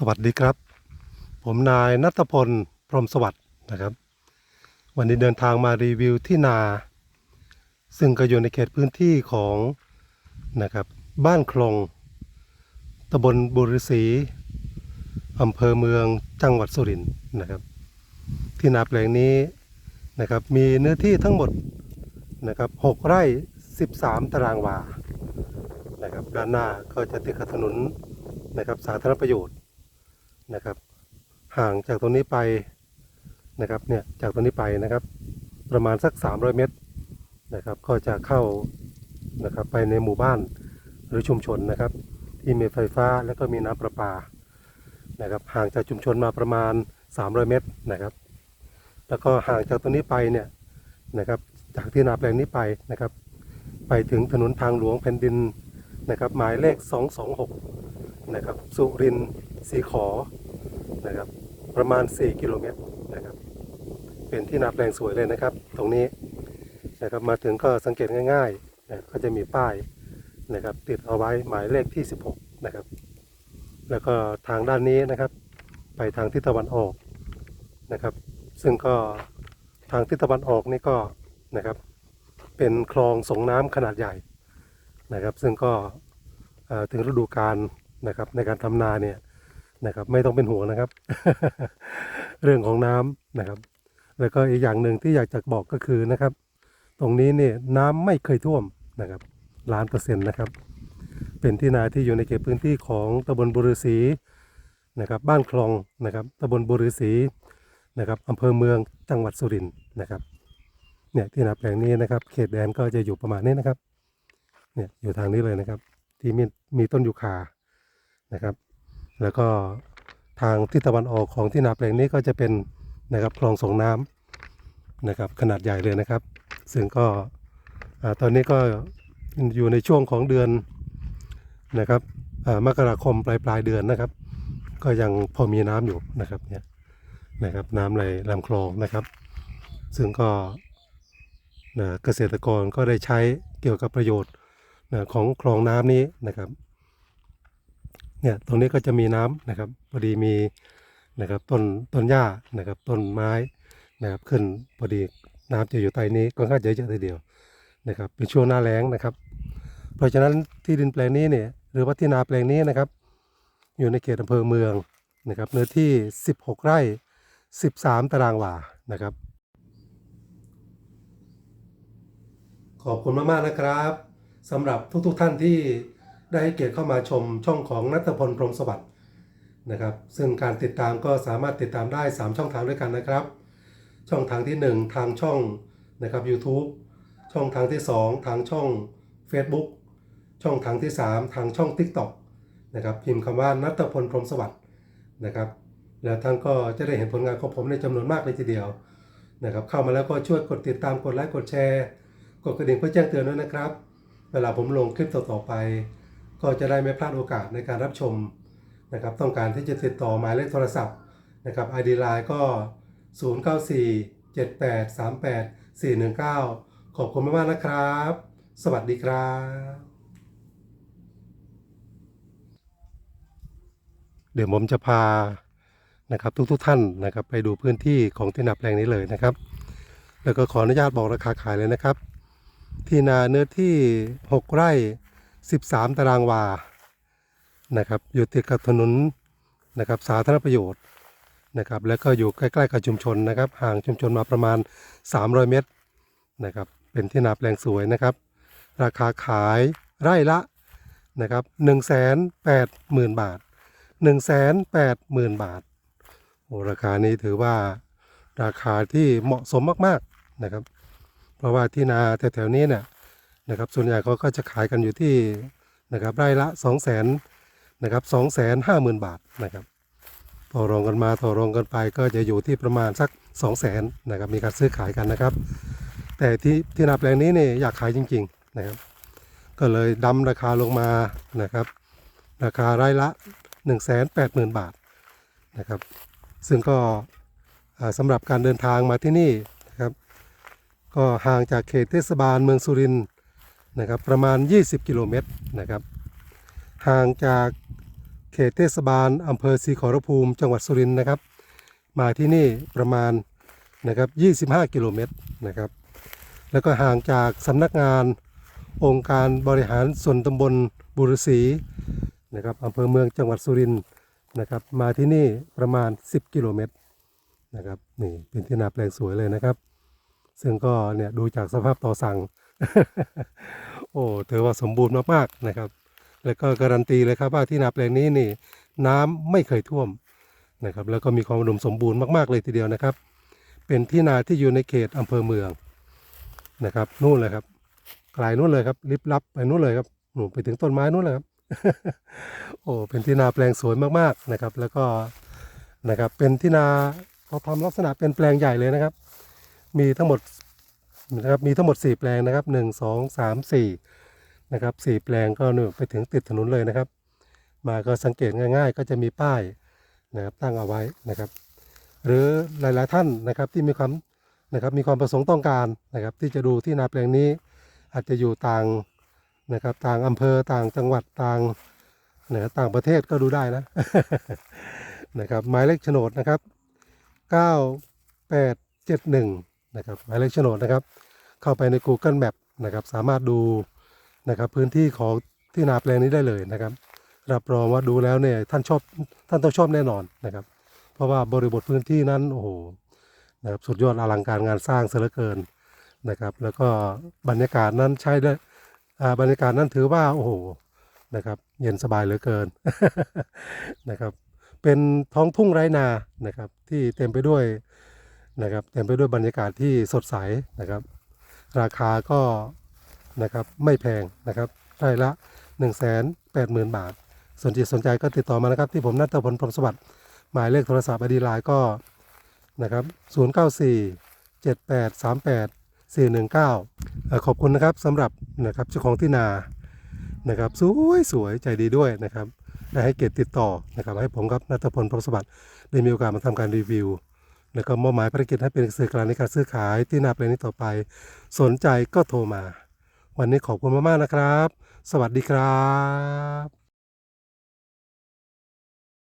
สวัสดีครับ ผมนายนัทพล พรมสวัสดิ์นะครับ วันนี้เดินทางมารีวิวที่นา ซึ่งก็อยู่ในเขตพื้นที่ของนะครับบ้านคลองตำบลบุรีศรีอำเภอเมืองจังหวัดสุรินทร์นะครับ ที่นาแปลงนี้นะครับมีเนื้อที่ทั้งหมดนะครับ6ไร่ 13 ตารางวานะครับด้านหน้าก็จะติดกับถนนนะครับสาธารณประโยชน์ นะครับ ห่างจากตรงนี้ไปนะครับเนี่ยจากตรงนี้ไปนะครับ ประมาณสัก 300 เมตรนะครับ ก็จะเข้านะครับไปในหมู่บ้านหรือชุมชนนะครับ ที่มีไฟฟ้าแล้วก็มีน้ำประปานะครับ ห่างจากชุมชนมาประมาณ 300 เมตรนะครับ แล้วก็ห่างจากตรงนี้ไปเนี่ยนะครับ จากที่นาแปลงนี้ไปนะครับ ไปถึงถนนทางหลวงแผ่นดินนะครับ หมายเลข 226 นะครับ สุรินทร์สีขอ นะครับ ประมาณ 4 กิโลเมตรนะครับ เป็นที่นาแปลงสวยเลยนะครับ ตรงนี้นะครับมาถึงก็สังเกตง่ายๆนะก็จะมีป้ายนะครับ ติดเอาไว้หมายเลขที่ 16 นะครับ แล้วก็ทางด้านนี้นะครับ ไปทางทิศตะวันออกนะครับ ซึ่งก็ทางทิศตะวันออกนี่ก็นะครับ เป็นคลองส่งน้ำขนาดใหญ่นะครับ ซึ่งก็ถึงฤดูกาลนะครับในการทำนาเนี่ย นะครับ ไม่ต้องเป็นห่วงนะครับ เรื่องของน้ำนะครับ แล้วก็อีกอย่างหนึ่งที่อยากจะบอกก็คือนะครับ ตรงนี้เนี่ยน้ำไม่เคยท่วมนะครับล้านเปอร์เซ็นต์นะครับ เป็นที่นาที่อยู่ในเขตพื้นที่ของตำบลบุรีศรีนะครับ บ้านคลองนะครับตำบลบุรีศรีนะครับอำเภอเมืองจังหวัดสุรินทร์นะครับเนี่ยที่นาแปลงนี้นะครับ เขตแดนก็จะอยู่ประมาณนี้นะครับเนี่ยอยู่ทางนี้เลยนะครับ ที่มีมีต้นยูคานะครับ แล้วก็ทางทิศตะวันออกของที่นาแปลงนี้ก็จะเป็นนะครับคลองส่งน้ำนะครับขนาดใหญ่เลยนะครับ ซึ่งก็ตอนนี้ก็อยู่ในช่วงของเดือนนะครับมกราคมปลายปลายเดือนนะครับ ก็ยังพอมีน้ำอยู่นะครับเนี่ยนะครับน้ำไหลลำคลองนะครับ ซึ่งก็นะเกษตรกรก็ได้ใช้เกี่ยวกับประโยชน์นะของคลองน้ำนี้นะครับ เนี่ยตรงนี้ก็จะมีน้ำนะครับพอดีมีนะครับต้นต้นหญ้านะครับต้นไม้นะครับขึ้นพอดีน้ำจะอยู่ใต้นี้ก็ค่อนข้างเยอะทีเดียวนะครับเป็นช่วงหน้าแล้งนะครับ เพราะฉะนั้นที่ดินแปลงนี้เนี่ยหรือว่าที่นาแปลงนี้นะครับ อยู่ในเขตอำเภอเมืองนะครับเนื้อที่ 16 ไร่ 13 ตารางวานะครับ ขอบคุณมากๆนะครับสำหรับทุกๆท่านที่ ได้ให้เกียรติเข้ามาชมช่องของนัทพลพรหมสวัสดิ์นะครับ ซึ่งการติดตามก็สามารถติดตามได้ 3 ช่องทางด้วยกันนะครับ ช่องทางที่ 1 ทางช่องนะครับ YouTube ช่องทางที่ 2 ทางช่อง Facebook ช่องทางที่ 3 ทางช่อง TikTok นะครับพิมพ์คำว่านัทพลพรหมสวัสดิ์นะครับแล้วท่านก็จะได้เห็นผลงานของผมในจำนวนมากเลยทีเดียวนะครับเข้ามาแล้วก็ช่วยกดติดตามกดไลค์กดแชร์ กดกระดิ่งเพื่อแจ้งเตือนด้วยนะครับ เวลาผมลงคลิปต่อๆไป ก็จะได้ไม่พลาดโอกาสในการรับชมนะครับ ต้องการที่จะติดต่อหมายเลขโทรศัพท์นะครับ ID Line ก็ 0947838419 ขอบคุณมากๆนะครับ สวัสดีครับเดี๋ยวผมจะพานะครับทุกๆทท่านนะครับไปดูพื้นที่ของที่นาแปลงนี้เลยนะครับ แล้วก็ขออนุญาตบอกราคาขายเลยนะครับ ที่นาเนื้อที่ 6 ไร่ 13 ตารางวานะครับอยู่ติดกับถนนนะครับสาธารณประโยชน์นะครับแล้วก็อยู่ใกล้ๆกับชุมชนนะครับ ห่างชุมชนมาประมาณ 300 เมตรนะครับเป็นที่นาแปลงสวยนะครับ ราคาขายไร่ละนะครับ180,000 บาท 180,000 บาทโอ้ราคานี้ถือว่าราคาที่เหมาะสมมากๆนะครับ เพราะว่าที่นาแถวๆนี้เนี่ย นะครับ ส่วนใหญ่เขาก็จะขายกันอยู่ที่นะครับไร่ละ2 0 0 0 0 0นะครับ2 5 0 0 0 0 บาทนะครับต่อรองกันมาต่อรองกันไปก็จะอยู่ที่ประมาณสัก 2 0 0 0 0 0นะครับมีการซื้อขายกันนะครับ แต่ที่ที่นาแปลงนี้เนี่ยอยากขายจริงๆนะครับ ก็เลยดำราคาลงมานะครับ ราคาไร่ละ 180,000 บาทนะครับ ซึ่งก็สำหรับการเดินทางมาที่นี่นะครับ ก็ห่างจากเขตเทศบาลเมืองสุรินทร์ นะครับประมาณ 20 กิโลเมตรนะครับห่างจากเขตเทศบาลอำเภอศรีขอรภูมิจังหวัดสุรินทร์นะครับ มาที่นี่ประมาณนะครับ25 กิโลเมตรนะครับ แล้วก็ห่างจากสำนักงานองค์การบริหารส่วนตำบลบุรษีนะครับอำเภอเมืองจังหวัดสุรินทร์นะครับ มาที่นี่ประมาณ 10 กิโลเมตรนะครับนี่เป็นที่นาแปลงสวยเลยนะครับ ซึ่งก็เนี่ยดูจากสภาพต่อสั่ง โอ้ถือว่าสมบูรณ์มากๆนะครับ แล้วก็การันตีเลยครับว่าที่นาแปลงนี้นี่ น้ำไม่เคยท่วมนะครับ แล้วก็มีความอุดมสมบูรณ์มากๆเลยทีเดียวนะครับ เป็นที่นาที่อยู่ในเขตอำเภอเมืองนะครับนู่นเลยครับไกลนู่นเลยครับลิบลับไปนู่นเลยครับหนูไปถึงต้นไม้นู่นเลยครับโอ้เป็นที่นาแปลงสวยมากๆนะครับ แล้วก็นะครับเป็นที่นาเขาทำลักษณะเป็นแปลงใหญ่เลยนะครับ มีทั้งหมด นะครับมีทั้งหมด 4 แปลงนะครับ 1 2 3 4นะครับ4แปลงก็นี่ยไปถึงติดถนนเลยนะครับ มาก็สังเกตง่าย ๆ ก็จะมีป้ายนะครับตั้งเอาไว้นะครับ หรือหลายๆท่านนะครับที่มีความนะครับมีความประสงค์ต้องการนะครับ ที่จะดูที่นาแปลงนี้อาจจะอยู่ต่างนะครับต่างอำเภอต่างจังหวัดต่างนะครับต่างประเทศก็ดูได้นะนะครับหมายเลขโฉนดนะครับ 9871 นะครับหมายเลขโฉนดนะครับ เข้าไปใน Google Map นะครับ สามารถดูนะครับพื้นที่ของที่นาแปลงนี้ได้เลยนะครับ รับรองว่าดูแล้วเนี่ยท่านชอบท่านต้องชอบแน่นอนนะครับ เพราะว่าบริบทพื้นที่นั้นโอ้โหนะครับสุดยอดอลังการงานสร้างเสือเกินนะครับ แล้วก็บรรยากาศนั้นใช้ได้อ่าบรรยากาศนั้นถือว่าโอ้โหนะครับเย็นสบายเหลือเกินนะครับ เป็นท้องทุ่งไร่นานะครับ ที่เต็มไปด้วย นะครับเต็มไปด้วยบรรยากาศที่สดใสนะครับ ราคาก็นะครับไม่แพงนะครับไร่ละ 1 8 0 0 0 0 บาท สนใจสนใจก็ติดต่อมานะครับ ที่ผมนัทพลพรมสวัสดิ์หมายเลขโทรศัพท์อดีไลน์ก็นะครับ094 7838 419เอ่อขอบคุณนะครับสำหรับนะครับเจ้าของที่นานะครับสวยสวยใจดีด้วยนะครับได้ให้เกียรติติดต่อนะครับให้ผมครับนัทพลพรมสวัสดิ์ได้มีโอกาสมาทำการรีวิว แล้วก็มอบหมายภารกิจให้เป็นสื่อกลางในการซื้อขายที่นาแปลงนี้ต่อไป สนใจก็โทรมา วันนี้ขอบคุณมากๆนะครับ สวัสดีครับ